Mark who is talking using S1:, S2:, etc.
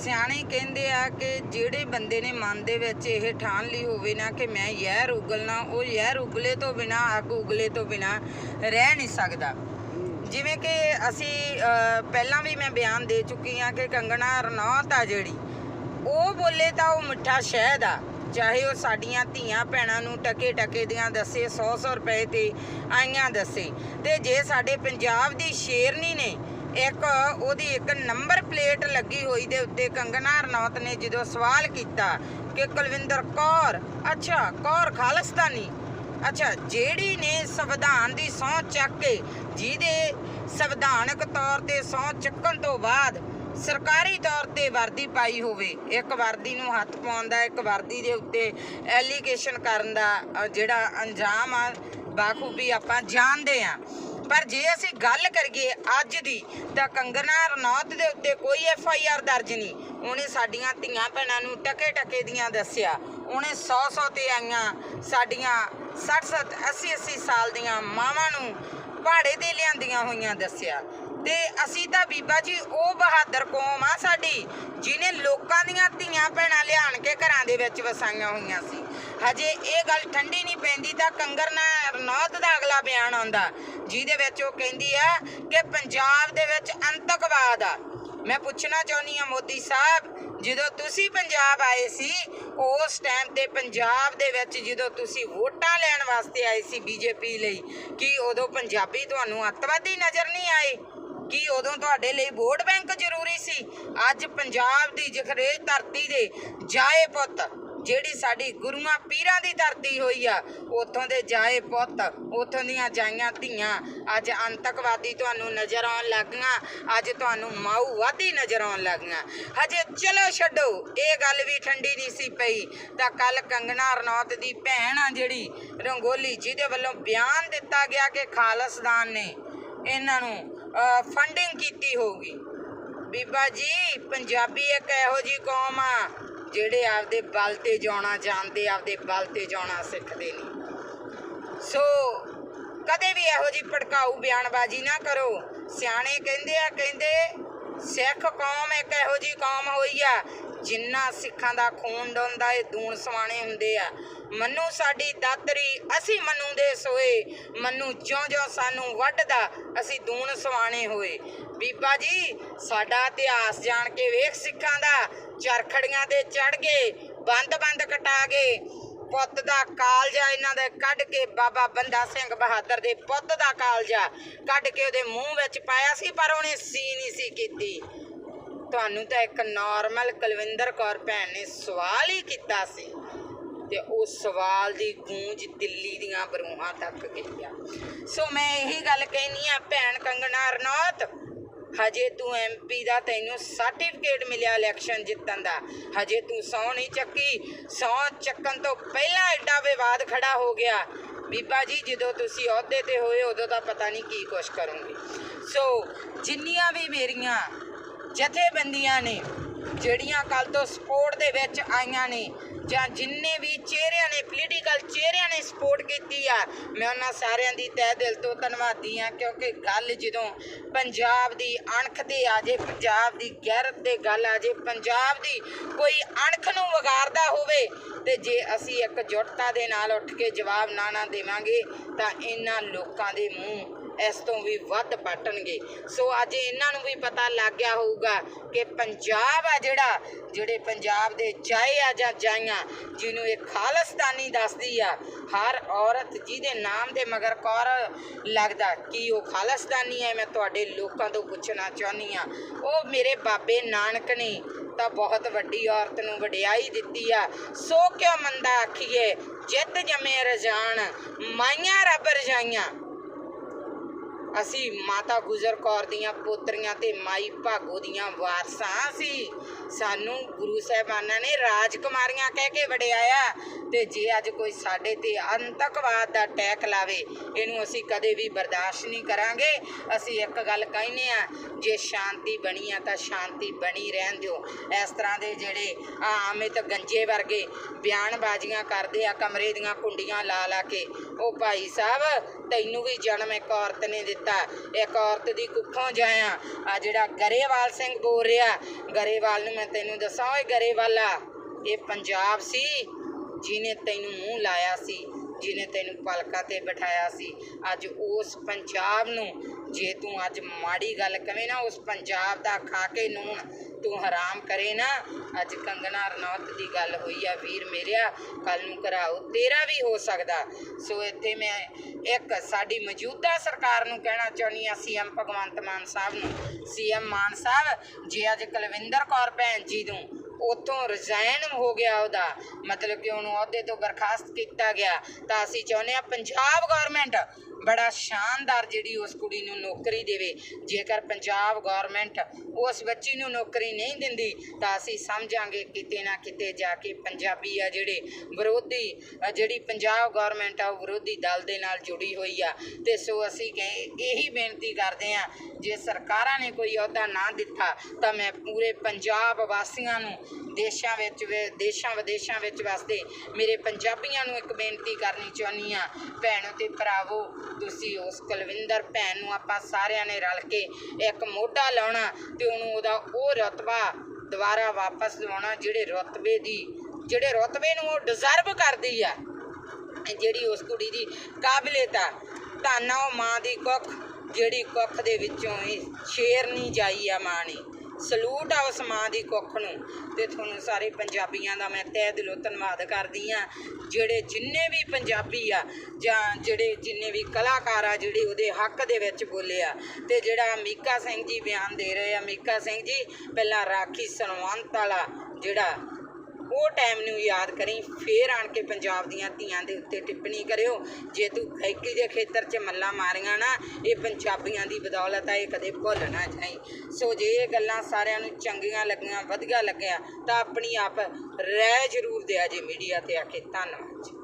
S1: ਸਿਆਣੇ ਕਹਿੰਦੇ ਆ ਕਿ ਜਿਹੜੇ ਬੰਦੇ ਨੇ ਮਨ ਦੇ ਵਿੱਚ ਇਹ ਠਾਣ ਲਈ ਹੋਵੇ ਨਾ ਕਿ ਮੈਂ ਯਹਿਰ ਉਗਲਣਾ ਉਹ ਯਹਿਰ ਉਗਲੇ ਤੋਂ ਬਿਨਾ, ਅੱਗ ਉਗਲੇ ਤੋਂ ਬਿਨਾ ਰਹਿ ਨਹੀਂ ਸਕਦਾ। ਜਿਵੇਂ ਕਿ ਅਸੀਂ ਪਹਿਲਾਂ ਵੀ ਮੈਂ ਬਿਆਨ ਦੇ ਚੁੱਕੀ ਆ ਕਿ ਕੰਗਣਾ ਰਣੌਤ ਆ ਜਿਹੜੀ, ਉਹ ਬੋਲੇ ਤਾਂ ਉਹ ਮਿੱਠਾ ਸ਼ਹਿਦ ਆ। ਚਾਹੇ ਉਹ ਸਾਡੀਆਂ ਧੀਆਂ ਭੈਣਾਂ ਨੂੰ ਟਕੇ ਟਕੇ ਦੀਆਂ ਦੱਸੇ 100-100 ਰੁਪਏ ਤੇ ਆਈਆਂ ਦੱਸੇ। ਤੇ ਜੇ ਸਾਡੇ ਪੰਜਾਬ ਦੀ ਸ਼ੇਰਨੀ ਨੇ ਇੱਕ ਉਹਦੀ ਇੱਕ ਨੰਬਰ ਪਲੇਟ ਲੱਗੀ ਹੋਈ ਦੇ ਉੱਤੇ ਕੰਗਨਾ ਰਣੌਤ ਨੇ ਜਦੋਂ ਸਵਾਲ ਕੀਤਾ ਕਿ ਕੁਲਵਿੰਦਰ ਕੌਰ, ਅੱਛਾ, ਕੌਰ ਖਾਲਿਸਤਾਨੀ, ਅੱਛਾ, ਜਿਹੜੀ ਨੇ ਸੰਵਿਧਾਨ ਦੀ ਸਹੁੰ ਚੱਕ ਕੇ ਜਿਹਦੇ ਸੰਵਿਧਾਨਕ ਤੌਰ ਤੇ ਸਹੁੰ ਚੱਕਣ ਤੋਂ ਬਾਅਦ ਸਰਕਾਰੀ ਤੌਰ ਤੇ ਵਰਦੀ ਪਾਈ ਹੋਵੇ, ਇੱਕ ਵਰਦੀ ਨੂੰ ਹੱਥ ਪਾਉਣ ਦਾ, ਇੱਕ ਵਰਦੀ ਦੇ ਉੱਤੇ ਐਲੀਗੇਸ਼ਨ ਕਰਨ ਦਾ ਜਿਹੜਾ ਅੰਜਾਮ ਆ, ਬਾਖੂਬੀ ਆਪਾਂ ਜਾਣਦੇ ਆ ਪਰ ਜੇ ਅਸੀਂ ਗੱਲ ਕਰੀਏ ਅੱਜ ਦੀ, ਤਾਂ ਕੰਗਨਾ ਰਣੌਤ ਦੇ ਉੱਤੇ ਕੋਈ ਐਫ ਆਈ ਆਰ ਦਰਜ ਨਹੀਂ। ਉਹਨੇ ਸਾਡੀਆਂ ਧੀਆਂ ਭੈਣਾਂ ਨੂੰ ਟਕੇ ਟਕੇ ਦੀਆਂ ਦੱਸਿਆ। ਉਹਨੇ 100 100 ਤੇ ਆਈਆਂ ਸਾਡੀਆਂ 60 60 80 80 ਸਾਲ ਦੀਆਂ ਮਾਵਾਂ ਨੂੰ ਪਹਾੜੇ ਤੇ ਲਿਆਂਦੀਆਂ ਹੋਈਆਂ ਦੱਸਿਆ। ਤੇ ਅਸੀਂ ਤਾਂ ਬੀਬਾ ਜੀ ਉਹ ਬਹਾਦਰ ਕੌਮ ਆ ਸਾਡੀ ਜਿਨੇ ਲੋਕਾਂ ਦੀਆਂ ਧੀਆਂ ਭੈਣਾਂ ਲਿਆਣ ਕੇ ਘਰਾਂ ਦੇ ਵਿੱਚ ਵਸਾਈਆਂ ਹੋਈਆਂ ਸੀ। ਹਜੇ ਇਹ ਗੱਲ ਠੰਡੀ ਨਹੀਂ ਪੈਂਦੀ ਤਾਂ ਕੰਗਰ ਨਾ ਰਣੌਤ ਦਾ ਅਗਲਾ ਬਿਆਨ ਆਉਂਦਾ, ਜਿਹਦੇ ਵਿੱਚ ਉਹ ਕਹਿੰਦੀ ਆ ਕਿ ਪੰਜਾਬ ਦੇ ਵਿੱਚ ਅੰਤਕਵਾਦ ਆ। ਮੈਂ ਪੁੱਛਣਾ ਚਾਹੁੰਦੀ ਆ ਮੋਦੀ ਸਾਹਿਬ, ਜਦੋਂ ਤੁਸੀਂ ਪੰਜਾਬ ਆਏ ਸੀ, ਉਸ ਟਾਈਮ ਤੇ ਪੰਜਾਬ ਦੇ ਵਿੱਚ ਜਦੋਂ ਤੁਸੀਂ ਵੋਟਾਂ ਲੈਣ ਵਾਸਤੇ ਆਏ ਸੀ ਬੀਜੇਪੀ ਲਈ, ਕੀ ਉਦੋਂ ਪੰਜਾਬੀ ਤੁਹਾਨੂੰ ਅੱਤਵਾਦੀ ਨਜ਼ਰ ਨਹੀਂ ਆਏ? ਕੀ ਉਦੋਂ ਤੁਹਾਡੇ ਲਈ ਵੋਟ ਬੈਂਕ ਜ਼ਰੂਰੀ ਸੀ। ਅੱਜ ਪੰਜਾਬ ਦੀ ਜਖਰੇਜ ਧਰਤੀ ਦੇ ਜਾਏ ਪੁੱਤ, ਜਿਹੜੀ ਸਾਡੀ ਗੁਰੂਆਂ ਪੀਰਾਂ ਦੀ ਧਰਤੀ ਹੋਈ ਆ, ਉਥੋਂ ਦੇ ਜਾਏ ਪੁੱਤ, ਉਥੋਂ ਦੀਆਂ ਜਾਈਆਂ ਧੀਆਂ ਅੱਜ ਅੰਤਕਵਾਦੀ ਤੁਹਾਨੂੰ ਨਜ਼ਰ ਆਉਣ ਲੱਗੀਆਂ ਅੱਜ ਤੁਹਾਨੂੰ ਮਾਊਵਾਦੀ ਨਜ਼ਰ ਆਉਣ ਲੱਗੀਆਂ ਹਜੇ ਚਲੋ ਛੱਡੋ, ਇਹ ਗੱਲ ਵੀ ਠੰਡੀ ਨਹੀਂ ਸੀ ਪਈ। ਤਾਂ ਕੱਲ ਕੰਗਣਾ ਰਣੌਤ ਦੀ ਭੈਣ ਆ ਜਿਹੜੀ, ਰੰਗੋਲੀ ਜਿਹਦੇ ਵੱਲੋਂ ਬਿਆਨ ਦਿੱਤਾ ਗਿਆ ਕਿ ਖਾਲਸਦਾਨ ਨੇ ਇਹਨਾਂ ਨੂੰ ਫੰਡਿੰਗ ਕੀਤੀ ਹੋਊਗੀ। ਬੀਬਾ ਜੀ, ਪੰਜਾਬੀ ਇੱਕ ਇਹੋ ਜੀ ਕੌਮ ਆ, ਜਿਹੜੇ ਆਪਦੇ ਬਲ ਤੇ ਜਾਣਾ ਜਾਣਦੇ, ਆਪਦੇ ਬਲ ਤੇ ਜਾਣਾ ਸਿੱਖਦੇ ਨੇ। ਸੋ, ਕਦੇ ਵੀ ਇਹੋ ਜੀ ਭੜਕਾਊ ਬਿਆਨਬਾਜ਼ੀ ਨਾ ਕਰੋ। ਸਿਆਣੇ ਕਹਿੰਦੇ ਆ, ਕਹਿੰਦੇ ਸਿੱਖ ਕੌਮ ਇੱਕ ਇਹੋ ਜੀ ਕੌਮ ਹੋਈ ਆ, ਜਿੰਨਾ ਸਿੱਖਾਂ ਦਾ ਖੂਨ ਡੋਂਦਾ ਏ, ਦੂਣ ਸਵਾਣੇ ਹੁੰਦੇ ਆ। ਮੰਨੂ ਸਾਡੀ ਦਾਤਰੀ, ਅਸੀਂ ਮੰਨੂ ਦੇ ਸੋਏ। ਮੰਨੂ ਜਿਉਂ ਜਿਉਂ ਸਾਨੂੰ ਵੱਢਦਾ, ਅਸੀਂ ਦੂਣ ਸਵਾਣੇ ਹੋਏ। ਬੀਬਾ ਜੀ, ਸਾਡਾ ਇਤਿਹਾਸ ਜਾਣ ਕੇ ਵੇਖ ਸਿੱਖਾਂ ਦਾ। ਚਰਖੜੀਆਂ ਤੇ ਚੜ ਗਏ ਬੰਦ ਬੰਦ ਕਟਾ ਗਏ। ਪੁੱਤ ਦਾ ਕਾਲਜਾ ਇਹਨਾਂ ਦੇ ਕੱਢ ਕੇ ਬਾਬਾ ਬੰਦਾ ਸਿੰਘ ਬਹਾਦਰ ਦੇ ਪੁੱਤ ਦਾ ਕਾਲਜਾ ਕੱਢ ਕੇ ਉਹਦੇ ਮੂੰਹ ਵਿੱਚ ਪਾਇਆ ਸੀ, ਪਰ ਉਹਨੇ ਸੀ ਨਹੀਂ ਸੀ ਕੀਤੀ। ਤੁਹਾਨੂੰ ਤਾਂ ਇੱਕ ਨਾਰਮਲ ਕੁਲਵਿੰਦਰ ਕੌਰ ਭੈਣ ਨੇ ਸਵਾਲ ਹੀ ਕੀਤਾ ਸੀ। ਤੇ ਉਹ ਸਵਾਲ ਦੀ ਗੂੰਜ ਦਿੱਲੀ ਦੀਆਂ ਬਰੂਹਾਂ ਤੱਕ ਗਈ ਆ। ਸੋ ਮੈਂ ਇਹੀ ਗੱਲ ਕਹਿਨੀ ਆ, ਭੈਣ ਕੰਗਣਾ ਰਣੌਤ ਹਜੇ ਤੂੰ ਐਮਪੀ ਦਾ ਤੈਨੂੰ ਸਰਟੀਫਿਕੇਟ ਮਿਲਿਆ ਇਲੈਕਸ਼ਨ ਜਿੱਤਣ ਦਾ। ਹਜੇ ਤੂੰ ਸਹੁੰ ਨਹੀਂ ਚੱਕੀ। ਸਹੁੰ ਚੱਕਣ ਤੋਂ ਪਹਿਲਾਂ ਐਡਾ ਵਿਵਾਦ ਖੜਾ ਹੋ ਗਿਆ। ਬੀਬਾ ਜੀ, ਜਦੋਂ ਤੁਸੀਂ ਅਹੁਦੇ ਤੇ ਹੋਏ, ਉਦੋਂ ਤਾਂ ਪਤਾ ਨਹੀਂ ਕੀ ਕੁਛ ਕਰੋਗੇ। ਸੋ ਜਿੰਨੀਆਂ ਵੀ ਮੇਰੀਆਂ ਜਥੇਬੰਦੀਆਂ ਨੇ ਜਿਹੜੀਆਂ ਕੱਲ ਤੋਂ ਸਪੋਰਟ ਦੇ ਵਿੱਚ ਆਈਆਂ ਨੇ ਜਾਂ ਜਿੰਨੇ ਵੀ ਚਿਹਰਿਆਂ ਨੇ ਪੋਲੀਟੀਕਲ ਚਿਹਰਿਆਂ ਨੇ ਸਪੋਰਟ ਕੀਤੀ ਆ, ਮੈਂ ਉਹਨਾਂ ਸਾਰਿਆਂ ਦੀ ਤਹਿ ਦਿਲ ਤੋਂ ਧੰਨਵਾਦੀ ਆ ਕਿਉਂਕਿ ਗੱਲ ਜਦੋਂ ਪੰਜਾਬ ਦੀ ਅਣਖ ਤੇ ਆ ਜੇ, ਪੰਜਾਬ ਦੀ ਗੈਰਤ ਤੇ ਗੱਲ ਆ ਜੇ, ਪੰਜਾਬ ਦੀ ਕੋਈ ਅਣਖ ਨੂੰ ਵਿਗਾੜਦਾ ਹੋਵੇ ਤੇ ਜੇ ਅਸੀਂ ਇੱਕ ਜੁਟਤਾ ਦੇ ਨਾਲ ਉੱਠ ਕੇ ਜਵਾਬ ਨਾ ਨਾ ਦੇਵਾਂਗੇ ਤਾਂ ਇਹਨਾਂ ਲੋਕਾਂ ਦੇ ਮੂੰਹ ਇਸ ਤੋਂ ਵੀ ਵੱਧ ਪਟਣਗੇ ਸੋ ਅੱਜ ਇਹਨਾਂ ਨੂੰ ਵੀ ਪਤਾ ਲੱਗ ਗਿਆ ਹੋਊਗਾ ਕਿ ਪੰਜਾਬ ਆ ਜਿਹੜਾ, ਜਿਹੜੇ ਪੰਜਾਬ ਦੇ ਜਾਏ ਆ ਜਾਂ ਜਾਈਆਂ, ਜਿਹਨੂੰ ਇਹ ਖਾਲਸਤਾਨੀ ਦੱਸਦੀ ਆ, ਹਰ ਔਰਤ ਜਿਹਦੇ ਨਾਮ ਦੇ ਮਗਰ ਕੌਰ ਲੱਗਦਾ, ਕੀ ਉਹ ਖਾਲਸਤਾਨੀ ਹੈ ਮੈਂ ਤੁਹਾਡੇ ਲੋਕਾਂ ਤੋਂ ਪੁੱਛਣਾ ਚਾਹੁੰਦੀ ਆ। ਉਹ ਮੇਰੇ ਬਾਬੇ ਨਾਨਕ ਨੇ, ਤਾਂ ਬਹੁਤ ਵੱਡੀ ਔਰਤ ਨੂੰ ਵਡਿਆਈ ਦਿੱਤੀ ਆ। ਸੋ ਕਿਉਂ ਮੰਦਾ ਆਖੀਏ? ਜਿੱਤ ਜਮੇ ਰਜਾਨ, ਮਾਈਆਂ ਰੱਬ ਰਜਾਈਆਂ। ਅਸੀਂ ਮਾਤਾ ਗੁਜਰ ਕੌਰ ਦੀਆਂ ਪੋਤਰੀਆਂ ਤੇ ਮਾਈ ਭਾਗੋ ਦੀਆਂ ਵਾਰਸਾਂ ਸੀ। ਸਾਨੂੰ ਗੁਰੂ ਸਾਹਿਬਾਨਾਂ ਨੇ ਰਾਜਕੁਮਾਰੀਆਂ ਕਹਿ ਕੇ ਵਡਿਆਇਆ ਤੇ ਜੇ ਅੱਜ ਕੋਈ ਸਾਡੇ ਤੇ ਅੰਤਕਵਾਦ ਦਾ ਟੈਕ ਲਾਵੇ, ਇਹਨੂੰ ਅਸੀਂ ਕਦੇ ਵੀ ਬਰਦਾਸ਼ਤ ਨਹੀਂ ਕਰਾਂਗੇ। ਅਸੀਂ ਇੱਕ ਗੱਲ ਕਹਿੰਨੇ ਆ ਜੇ ਸ਼ਾਂਤੀ ਬਣੀ ਆ ਤਾਂ ਸ਼ਾਂਤੀ ਬਣੀ ਰਹਿਣ ਦਿਓ। ਇਸ ਤਰ੍ਹਾਂ ਦੇ ਜਿਹੜੇ ਆਮਿਤ ਗੰਜੇ ਵਰਗੇ ਬਿਆਨਬਾਜ਼ੀਆਂ ਕਰਦੇ ਆ, ਕਮਰੇ ਦੀਆਂ ਕੁੰਡੀਆਂ ਲਾ ਲਾ ਕੇ, ਉਹ ਭਾਈ ਸਾਹਿਬ, ਤੈਨੂੰ ਵੀ ਜਨਮ ਇੱਕ ਔਰਤ ਨੇ ਦਿੱਤਾ। ਦਿੱਤਾ। ਇੱਕ ਔਰਤ ਦੀ ਕੁੱਖੋਂ ਜਾਇਆ। ਆ ਜਿਹੜਾ ਗਰੇਵਾਲ ਸਿੰਘ ਬੋਲ ਰਿਹਾ, ਗਰੇਵਾਲ ਨੂੰ ਮੈਂ ਤੈਨੂੰ ਦੱਸਾਂ, ਓਏ ਗਰੇਵਾਲਾ, ਇਹ ਪੰਜਾਬ ਸੀ ਜਿਹਨੇ ਤੈਨੂੰ ਮੂੰਹ ਲਾਇਆ ਸੀ ਜਿਹਨੇ ਤੈਨੂੰ ਪਲਕਾ ਤੇ ਬਿਠਾਇਆ ਸੀ, ਅੱਜ ਉਸ ਪੰਜਾਬ ਨੂੰ, ਜੇ ਤੂੰ ਅੱਜ ਮਾੜੀ ਗੱਲ ਕਵੇਂ ਨਾ, ਉਸ ਪੰਜਾਬ ਦਾ ਖਾ ਕੇ ਨੂਣ। ਤੂੰ ਹਰਾਮ ਕਰੇ ਨਾ। ਅੱਜ ਕੰਗਣਾ ਰਣੌਤ ਦੀ ਗੱਲ ਹੋਈ ਆ, ਵੀਰ ਮੇਰਿਆ ਕੱਲ ਨੂੰ ਕਰਾਓ। ਤੇਰਾ ਵੀ ਹੋ ਸਕਦਾ। ਸੋ ਇੱਥੇ ਮੈਂ ਇੱਕ ਸਾਡੀ ਮੌਜੂਦਾ ਸਰਕਾਰ ਨੂੰ ਕਹਿਣਾ ਚਾਹੁੰਦੀ ਆ ਸੀਐਮ ਭਗਵੰਤ ਮਾਨ ਸਾਹਿਬ ਨੂੰ। ਸੀਐਮ ਮਾਨ ਸਾਹਿਬ, ਜੇ ਅੱਜ ਕੁਲਵਿੰਦਰ ਕੌਰ ਭੈਣ ਜੀ ਨੂੰ ਉਤੋਂ ਰਿਜ਼ਾਈਨ ਹੋ ਗਿਆ ਉਹਦਾ, ਮਤਲਬ ਕਿ ਉਹਨੂੰ ਅਹੁਦੇ ਤੋਂ ਬਰਖਾਸਤ ਕੀਤਾ ਗਿਆ, ਤਾਂ ਅਸੀਂ ਚਾਹੁੰਦੇ ਆ ਪੰਜਾਬ ਗਵਰਨਮੈਂਟ ਬੜਾ ਸ਼ਾਨਦਾਰ ਜਿਹੜੀ ਉਸ ਕੁੜੀ ਨੂੰ ਨੌਕਰੀ ਦੇਵੇ। ਜੇਕਰ ਪੰਜਾਬ ਗਵਰਨਮੈਂਟ ਉਸ ਬੱਚੀ ਨੂੰ ਨੌਕਰੀ ਨਹੀਂ ਦਿੰਦੀ, ਤਾਂ ਅਸੀਂ ਸਮਝਾਂਗੇ ਕਿਤੇ ਨਾ ਕਿਤੇ ਜਾ ਕੇ ਪੰਜਾਬੀ ਆ ਜਿਹੜੇ ਵਿਰੋਧੀ ਜਿਹੜੀ ਪੰਜਾਬ ਗਵਰਨਮੈਂਟ ਆ, ਉਹ ਵਿਰੋਧੀ ਦਲ ਦੇ ਨਾਲ ਜੁੜੀ ਹੋਈ ਆ। ਤੇ ਸੋ ਅਸੀਂ ਕਹੇ, ਇਹੀ ਬੇਨਤੀ ਕਰਦੇ ਆ, ਜੇ ਸਰਕਾਰਾਂ ਨੇ ਕੋਈ ਅਹੁਦਾ ਨਾ ਦਿੱਤਾ, ਤਾਂ ਮੈਂ ਪੂਰੇ ਪੰਜਾਬ ਵਾਸੀਆਂ ਨੂੰ ਦੇਸ਼ਾਂ ਵਿੱਚ ਦੇਸ਼ਾਂ ਵਿਦੇਸ਼ਾਂ ਵਿੱਚ ਵਾਸਤੇ ਮੇਰੇ ਪੰਜਾਬੀਆਂ ਨੂੰ ਇੱਕ ਬੇਨਤੀ ਕਰਨੀ ਚਾਹੁੰਦੀ ਆ ਭੈਣੋ ਤੇ ਭਰਾਵੋ, ਤੁਸੀਂ ਉਸ ਕੁਲਵਿੰਦਰ ਭੈਣ ਨੂੰ ਆਪਾਂ ਸਾਰਿਆਂ ਨੇ ਰਲ ਕੇ ਇੱਕ ਮੋਢਾ ਲਾਉਣਾ ਤੇ ਉਹਨੂੰ ਉਹਦਾ ਉਹ ਰਤਬਾ ਦੁਬਾਰਾ ਵਾਪਸ ਲਵਾਉਣਾ ਜਿਹੜੇ ਰਤਬੇ ਦੀ, ਜਿਹੜੇ ਰਤਬੇ ਨੂੰ ਉਹ ਡਿਜ਼ਰਵ ਕਰਦੀ ਆ, ਜਿਹੜੀ ਉਸ ਕੁੜੀ ਦੀ ਕਾਬਲੀਅਤ ਆ। ਧੰਨ ਉਹ ਮਾਂ ਦੀ ਕੁੱਖ, ਜਿਹੜੀ ਕੁੱਖ ਦੇ ਵਿੱਚੋਂ ਇਹ ਸ਼ੇਰਨੀ ਜਾਈ ਆ ਮਾਂ ਨੇ। ਸਲੂਟ ਆ ਉਸ ਮਾਂ ਦੀ ਕੁੱਖ ਨੂੰ। ਤੇ ਤੁਹਾਨੂੰ ਸਾਰੇ ਪੰਜਾਬੀਆਂ ਦਾ ਮੈਂ ਤਹਿ ਦਿਲੋਂ ਧੰਨਵਾਦ ਕਰਦੀ ਆ ਜਿਹੜੇ ਜਿੰਨੇ ਵੀ ਪੰਜਾਬੀ ਆ, ਜਾਂ ਜਿਹੜੇ ਜਿੰਨੇ ਵੀ ਕਲਾਕਾਰ ਆ, ਜਿਹੜੇ ਉਹਦੇ ਹੱਕ ਦੇ ਵਿੱਚ ਬੋਲੇ ਆ, ਤੇ ਜਿਹੜਾ ਮੀਕਾ ਸਿੰਘ ਜੀ ਬਿਆਨ ਦੇ ਰਹੇ ਆ। ਮੀਕਾ ਸਿੰਘ ਜੀ, ਪਹਿਲਾਂ ਰਾਖੀ ਸਨਵੰਤ ਵਾਲਾ ਜਿਹੜਾ ਉਹ ਟਾਈਮ ਨੂੰ ਯਾਦ ਕਰੀ, ਫੇਰ ਆਣ ਕੇ ਪੰਜਾਬ ਦੀਆਂ ਧੀਆਂ ਦੇ ਉੱਤੇ ਟਿੱਪਣੀ ਕਰਿਓ। ਜੇ ਤੂੰ ਗਾਇਕੀ ਦੇ ਖੇਤਰ 'ਚ ਮੱਲਾ ਮਾਰੀਆਂ ਨਾ, ਇਹ ਪੰਜਾਬੀਆਂ ਦੀ ਬਦੌਲਤ ਆ, ਇਹ ਕਦੇ ਭੁੱਲ ਨਾ ਜਾਈ। ਸੋ ਜੇ ਇਹ ਗੱਲਾਂ ਸਾਰਿਆਂ ਨੂੰ ਚੰਗੀਆਂ ਲੱਗੀਆਂ, ਵਧੀਆ ਲੱਗਿਆ, ਤਾਂ ਆਪਣੀ ਆਪ ਰਹਿ ਜ਼ਰੂਰ ਦਿਆ ਜੇ ਮੀਡੀਆ ਤੇ ਆ ਕੇ ਧੰਨਵਾਦ ਜੀ।